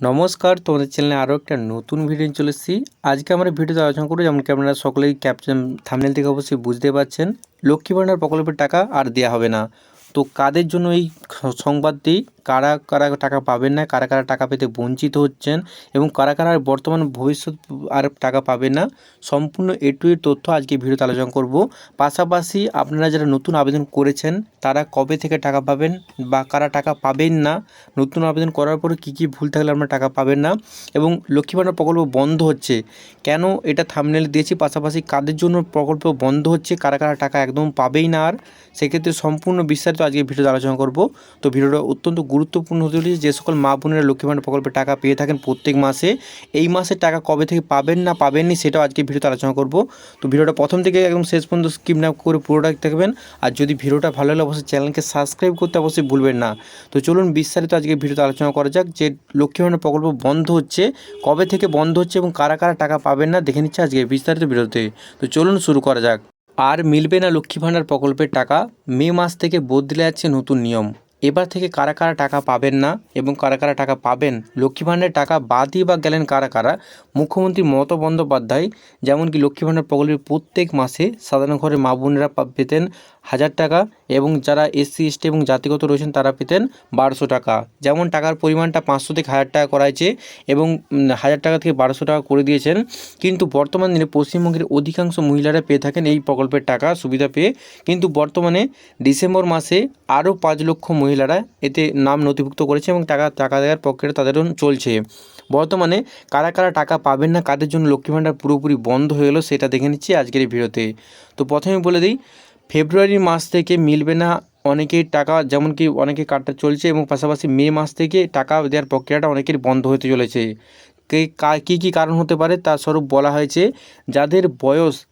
নমস্কার, তোমাদের চ্যানেলে আরও একটা নতুন ভিডিও চলে এসেছি। আজকে আমরা ভিডিওতে আলোচনা করব যেমন আপনারা সকলেই ক্যাপচার থামনেল থেকে অবশ্যই বুঝতে পারছেন। লক্ষ্মী ভাণ্ডার প্রকল্পের টাকা আর দেওয়া হবে না। তো কাদের জন্য এই সংবাদটি? কারা কারা টাকা পাবেন না, কারা কারা টাকা পেতে বঞ্চিত হচ্ছেন এবং কারা কারা বর্তমান ভবিষ্যৎ আর টাকা পাবেন না, সম্পূর্ণ এ টু তথ্য আজকে ভিডিওতে আলোচনা করব। পাশাপাশি আপনারা যারা নতুন আবেদন করেছেন, তারা কবে থেকে টাকা পাবেন বা কারা টাকা পাবেন না, নতুন আবেদন করার পরে কী কী ভুল থাকলে আপনারা টাকা পাবেন না এবং লক্ষ্মী ভাণ্ডার প্রকল্প বন্ধ হচ্ছে, কেন এটা থামনেল দিয়েছি, পাশাপাশি কাদের জন্য প্রকল্প বন্ধ হচ্ছে, কারা কারা টাকা একদম পাবেই না আর, সেক্ষেত্রে সম্পূর্ণ বিস্তারিত আজকে ভিডিওতে আলোচনা করব। তো ভিডিওটা অত্যন্ত গুরুত্বপূর্ণ হতে চলেছে যে সকল মা বোনেরা লক্ষ্মী ভাণ্ডার প্রকল্পে টাকা পেয়ে থাকেন প্রত্যেক মাসে, এই মাসে টাকা কবে থেকে পাবেন না পাবেন পাবেননি সেটাও আজকে ভিডিওতে আলোচনা করব। তো ভিডিওটা প্রথম থেকে একদম শেষ পর্যন্ত স্কিপ না করে পুরোটা দেখবেন। আর যদি ভিডিওটা ভালো লাগলে অবশ্যই চ্যানেলকে সাবস্ক্রাইব করতে অবশ্যই ভুলবেন না। তো চলুন বিস্তারিত আজকে ভিডিওতে আলোচনা করা যাক যে লক্ষ্মী ভাণ্ডার প্রকল্প বন্ধ হচ্ছে, কবে থেকে বন্ধ হচ্ছে এবং কারা কারা টাকা পাবেন না দেখে নিচ্ছে আজকে বিস্তারিত ভিডিওতে। তো চলুন শুরু করা যাক। আর মিলবে না লক্ষ্মী ভাণ্ডার প্রকল্পের টাকা, মে মাস থেকে বদলে যাচ্ছে নতুন নিয়ম। এবার থেকে কারা কারা টাকা পাবেন না এবং কারা কারা টাকা পাবেন? লক্ষ্মী ভাণ্ডারের টাকা বাদই বা গেলেন কারা কারা? মুখ্যমন্ত্রী মমতা বন্দ্যোপাধ্যায়, যেমনকি লক্ষ্মী ভাণ্ডার প্রকল্পের প্রত্যেক মাসে সাধারণ ঘরের মা বোনেরা পেতেন হাজার টাকা এবং যারা এসসি এসটি এবং জাতিগত রয়েছেন তারা পেতেন বারোশো টাকা। যেমন টাকার পরিমাণটা পাঁচশো থেকে হাজার টাকা করা হয়েছে এবং হাজার টাকা থেকে বারোশো টাকা করে দিয়েছেন। কিন্তু বর্তমান দিনে পশ্চিমবঙ্গের অধিকাংশ মহিলারা পেয়ে থাকেন এই প্রকল্পের টাকা সুবিধা পেয়ে। কিন্তু বর্তমানে ডিসেম্বর মাসে আরও পাঁচ লক্ষ মহিলারা এতে নাম নথিভুক্ত করেছে এবং টাকা টাকা দেওয়ার প্রক্রিয়া তাদেরও চলছে। বর্তমানে কারা কারা টাকা পাবেন না, কাদের জন্য লক্ষ্মী ভাণ্ডার পুরোপুরি বন্ধ হয়ে গেলো সেটা দেখে নিচ্ছি আজকের এই ভিডিওতে। তো প্রথমে বলে দিই ফেব্রুয়ারি মাস থেকে মিলবে না অনেকের টাকা যেমন কি অনেকে কাটটা চলছে এবং পাশাপাশি মে মাস থেকে টাকা দেওয়ার প্রক্রিয়াটা অনেকের বন্ধ হতে চলেছে। কে কা- কারণ হতে পারে তার স্বরূপ বলা হয়েছে। যাদের বয়স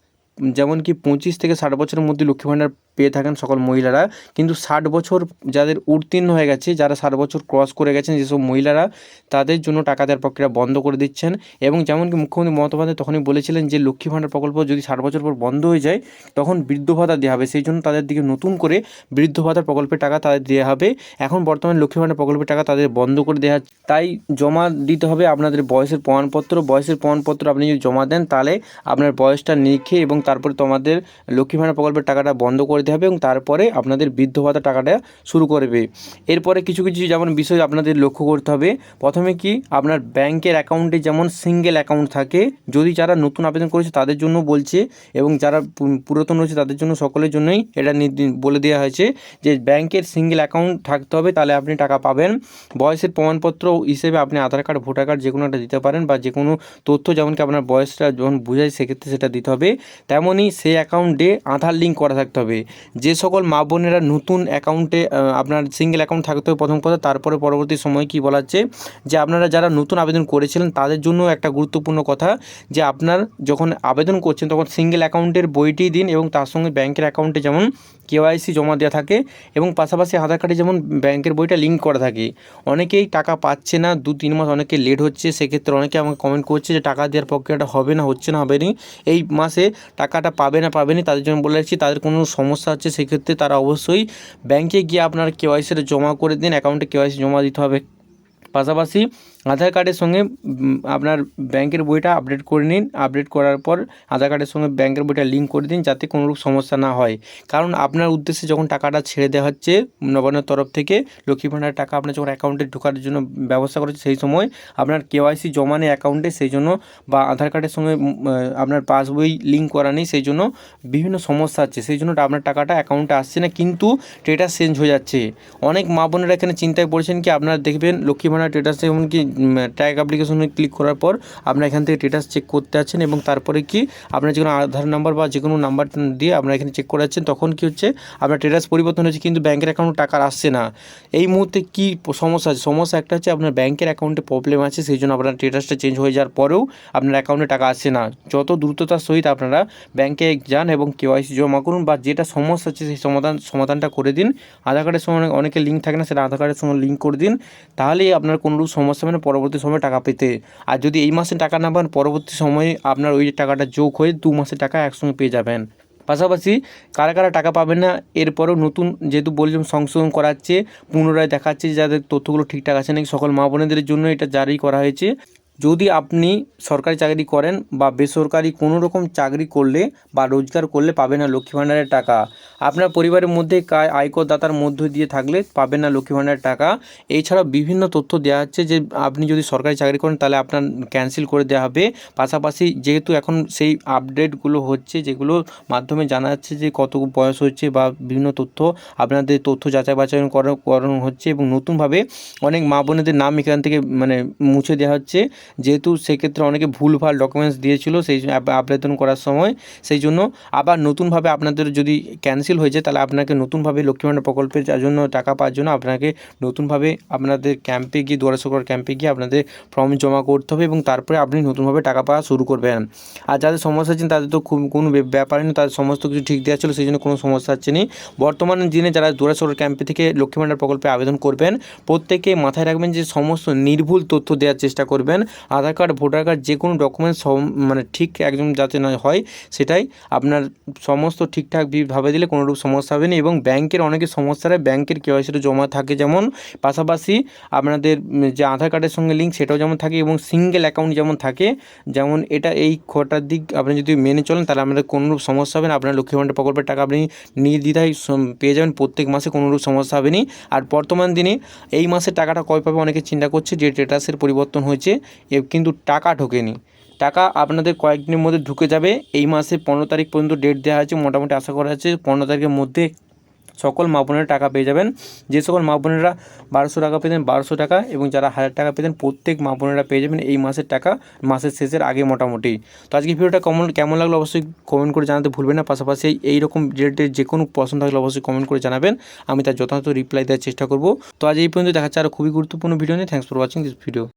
যেমন কি পঁচিশ থেকে ষাট বছরের মধ্যে লক্ষ্মী ভাণ্ডার পেয়ে থাকেন সকল মহিলারা। কিন্তু ষাট বছর যাদের উত্তীর্ণ হয়ে গেছে, যারা ষাট বছর ক্রস করে গেছেন, যেসব মহিলারা, তাদের জন্য টাকা দেওয়ার প্রক্রিয়া বন্ধ করে দিচ্ছেন। এবং যেমন কি মুখ্যমন্ত্রী মমতা বন্দ্যোপাধ্যায় তখনই বলেছিলেন যে, লক্ষ্মী ভাণ্ডার প্রকল্প যদি ষাট বছর পর বন্ধ হয়ে যায়, তখন বৃদ্ধ ভাতা দেওয়া হবে। সেই জন্য তাদের দিকে নতুন করে বৃদ্ধ ভাতার প্রকল্পের টাকা তাদের দেওয়া হবে। এখন বর্তমানে লক্ষ্মী ভাণ্ডার প্রকল্পের টাকা তাদের বন্ধ করে দেওয়া তাই জমা দিতে হবে আপনাদের বয়সের প্রমাণপত্র। বয়সের প্রমাণপত্র আপনি যদি জমা দেন, তাহলে আপনার বয়সটা নিখে এবং তারপরে তোমাদের লক্ষ্মী ভাণ্ডার প্রকল্পের টাকাটা বন্ধ করে দিতে হবে এবং তারপরে আপনাদের বৃদ্ধ ভাতা টাকাটা শুরু করবে। এরপরে কিছু কিছু যেমন বিষয় আপনাদের লক্ষ্য করতে হবে। প্রথমে কি আপনার ব্যাংকের অ্যাকাউন্টে যেমন সিঙ্গেল অ্যাকাউন্ট থাকে, যদি যারা নতুন আবেদন করেছে তাদের জন্য বলছে এবং যারা পুরাতন রয়েছে তাদের জন্য সকলের জন্যই এটা বলে দেওয়া হয়েছে যে ব্যাংকের সিঙ্গেল অ্যাকাউন্ট থাকতে হবে, তাহলে আপনি টাকা পাবেন। বয়সের প্রমাণপত্র হিসেবে আপনি আধার কার্ড, ভোটার কার্ড যে কোনো একটা দিতে পারেন বা যে কোনো তথ্য যেমন কি আপনার বয়সটা যখন বোঝায় সেক্ষেত্রে সেটা দিতে হবে। তেমনই সেই অ্যাকাউন্টে আধার লিঙ্ক করা থাকতে হবে। যে সকল মা বোনেরা নতুন অ্যাকাউন্টে আপনার সিঙ্গেল অ্যাকাউন্ট থাকতে হবে প্রথম কথা, তারপরে পরবর্তী সময় কি বলা হচ্ছে যে আপনারা যারা নতুন আবেদন করেছিলেন, তাদের জন্য একটা গুরুত্বপূর্ণ কথা, যে আপনার যখন আবেদন করছেন, তখন সিঙ্গেল অ্যাকাউন্টের বইটি দিন এবং তার সঙ্গে ব্যাংকের অ্যাকাউন্টে যেমন কেওয়াইসি জমা দেওয়া থাকে এবং পাশাপাশি আধার কার্ডে যেমন ব্যাংকের বইটা লিঙ্ক করা থাকে। অনেকেই টাকা পাচ্ছে না, দু, তিন মাস অনেকে লেট হচ্ছে, সেক্ষেত্রে অনেকে আমাকে কমেন্ট করছে যে টাকা দেওয়ার প্রক্রিয়াটা হবে না, হচ্ছে না, হবে নি। এই মাসে টাকাটা পাবে না পাবে না, তাদের জন্য বলে রাখছি, তাদের কোনো সমস্যা হচ্ছে, সেক্ষেত্রে তারা অবশ্যই ব্যাঙ্কে গিয়ে আপনার কেওয়াইসিটা জমা করে দিন অ্যাকাউন্টে কেওয়াইসি জমা দিতে হবে। পাশাপাশি আধার কার্ডের সঙ্গে আপনার ব্যাংকের বইটা আপডেট করে নিন। আপডেট করার পর আধার কার্ডের সঙ্গে ব্যাংকের বইটা লিঙ্ক করে দিন যাতে কোনোরূপ সমস্যা না হয়। কারণ আপনার উদ্দেশ্যে যখন টাকাটা ছেড়ে দেওয়া হচ্ছে নবান্নের তরফ থেকে, লক্ষ্মী ভাণ্ডার টাকা আপনার যখন অ্যাকাউন্টে ঢোকার জন্য ব্যবস্থা করেছে সেই সময় আপনার কেওয়াইসি জমা নেই অ্যাকাউন্টে সেই জন্য বা আধার কার্ডের সঙ্গে আপনার পাসবই লিঙ্ক করা নেই, সেই জন্য বিভিন্ন সমস্যা আছে সেই জন্য আপনার টাকাটা অ্যাকাউন্টে আসছে না, কিন্তু স্টেটাস চেঞ্জ হয়ে যাচ্ছে। অনেক মা বোনেরা এখানে চিন্তায় পড়েছেন কি, আপনারা দেখবেন লক্ষ্মী ভাণ্ডার স্টেটাস এমনকি ট্যাগ অ্যাপ্লিকেশনে ক্লিক করার পর আপনার এখান থেকে স্টেটাস চেক করতে আছেন এবং তারপরে কি আপনার যে কোনো আধার নাম্বার বা যে কোনো নাম্বার দিয়ে আপনারা এখানে চেক করে যাচ্ছেন, তখন কি হচ্ছে আপনার স্টেটাস পরিবর্তন হচ্ছে কিন্তু ব্যাংকের অ্যাকাউন্টে টাকা আসছে না। এই মুহূর্তে কি সমস্যা আছে? সমস্যা একটা হচ্ছে আপনার ব্যাংকের অ্যাকাউন্টে প্রবলেম আছে, সেই জন্য আপনার স্টেটাসটা চেঞ্জ হয়ে যাওয়ার পরেও আপনার অ্যাকাউন্টে টাকা আসছে না। যত দ্রুততার সহিত আপনারা ব্যাংকে যান এবং কেওয়াইসি জমা করুন বা যেটা সমস্যা আছে সেই সমাধান, সমাধানটা করে দিন। আধার কার্ডের সময় অনেকে লিঙ্ক থাকে না, সেটা আধার কার্ডের সঙ্গে লিঙ্ক করে দিন। তাহলেই আপনার কোনোরূপ সমস্যা মানে পরবর্তী সময়ে টাকা পেতে। আর যদি এই মাসে টাকা না পান, পরবর্তী সময়ে আপনার ওই টাকাটা যোগ হয়ে দু মাসের টাকা একসঙ্গে পেয়ে যাবেন। পাশাপাশি কারা কারা টাকা পাবেন না, এরপরও নতুন যেহেতু বললাম সংশোধন করাচ্ছে, পুনরায় দেখাচ্ছে যাদের তথ্যগুলো ঠিকঠাক আছে নাকি, সকল মা বোনেদের জন্য এটা জারি করা হয়েছে। যদি আপনি সরকারি চাকরি করেন বা বেসরকারি কোনো রকম চাকরি করলে বা রোজগার করলে পাবেন না লক্ষ্মী ভাণ্ডারের টাকা। আপনার পরিবারের মধ্যে কা- আয়কর দাতার মধ্য দিয়ে থাকলে পাবেন না লক্ষ্মী ভাণ্ডারের টাকা। এছাড়াও বিভিন্ন তথ্য দেওয়া হচ্ছে যে আপনি যদি সরকারি চাকরি করেন তাহলে আপনার ক্যান্সেল করে দেওয়া হবে। পাশাপাশি যেহেতু এখন সেই আপডেটগুলো হচ্ছে যেগুলোর মাধ্যমে জানা যাচ্ছে যে কত বয়স হচ্ছে বা বিভিন্ন তথ্য আপনাদের তথ্য যাচাই বাছাই করা- করানো হচ্ছে এবং নতুনভাবে অনেক মা বোনেদের নাম এখান থেকে মানে মুছে দেওয়া হচ্ছে। যেহেতু সেক্ষেত্রে অনেকে ভুলভাল ডকুমেন্টস দিয়েছিল, সেই আবেদন করার সময়, সেই জন্য আবার নতুনভাবে আপনাদের যদি ক্যান্সেল হয়ে যায়, তাহলে আপনাকে নতুনভাবে লক্ষ্মী ভাণ্ডার প্রকল্পের জন্য টাকা পাওয়ার জন্য আপনাকে নতুনভাবে আপনাদের ক্যাম্পে গিয়ে, দুয়ারে সরকার ক্যাম্পে গিয়ে আপনাদের ফর্ম জমা করতে হবে এবং তারপরে আপনি নতুনভাবে টাকা পাওয়া শুরু করবেন। আর যাদের সমস্যা আছেন তাদের তো খুব, কোনো ব্যাপারই নেই, তাদের সমস্ত কিছু ঠিক দেওয়া ছিল, সেই জন্য কোনো সমস্যা হচ্ছে না। বর্তমান দিনে যারা দুয়ারে ক্যাম্পে থেকে লক্ষ্মী ভাণ্ডার প্রকল্পে আবেদন করবেন, প্রত্যেকে মাথায় রাখবেন যে সমস্ত নির্ভুল তথ্য দেওয়ার চেষ্টা করবেন। আধার কার্ড, ভোটার কার্ড যে কোনো ডকুমেন্টস মানে ঠিক একদম যাতে না হয়, সেটাই আপনার সমস্ত ঠিকঠাক ভাবে দিলে কোনো রকম সমস্যা হবে না এবং ব্যাংকের অনেকের সমস্যা হয় ব্যাংকের কেওয়াইসিটা জমা থাকে যেমন পাশাপাশি আপনাদের যে আধার কার্ডের সঙ্গে লিঙ্ক সেটাও যেমন থাকে এবং সিঙ্গেল অ্যাকাউন্ট যেমন থাকে, যেমন এটা এই খটার দিক আপনি যদি মেনে চলেন তাহলে আপনাদের কোনোরূপ সমস্যা হবে না। আপনার লক্ষ্মী ভাণ্ডার প্রকল্পের টাকা আপনি নির্দ্বিধায় পেয়ে যাবেন, প্রত্যেক মাসে কোনোরূপ সমস্যা হবে না। আর বর্তমান দিনে এই মাসের টাকাটা কয় পাবে অনেকে চিন্তা করছে যে স্টেটাসের পরিবর্তন হয়েছে। কিন্তু টাকা ঢোকেনি। টাকা আপনাদের কয়েকদিনের মধ্যে ঢুকে যাবে। এই মাসে পনেরো তারিখ পর্যন্ত ডেট দেওয়া আছে মোটামুটি আশা করা আছে পনেরো তারিখের মধ্যে সকল মা টাকা পেয়ে যাবেন। যে সকল মা বোনেরা বারোশো টাকা পেতেন, বারোশো টাকা এবং যারা হাজার টাকা পেতেন, প্রত্যেক মা বোনেরা পেয়ে যাবেন এই মাসের টাকা, মাসের শেষের আগে মোটামুটি। তো আজকে ভিডিওটা কেমন কেমন লাগল অবশ্যই কমেন্ট করে জানাতে ভুলবেন না। পাশাপাশি এই রকম রিলেটেড যে কোনো প্রশ্ন থাকলে অবশ্যই কমেন্ট করে জানাবেন। আমি তার যথাযথ রিপ্লাই দেওয়ার চেষ্টা করব। তো আজ এই পর্যন্ত দেখা আরও খুবই গুরুত্বপূর্ণ ভিডিও নিয়ে। Thanks for watching this video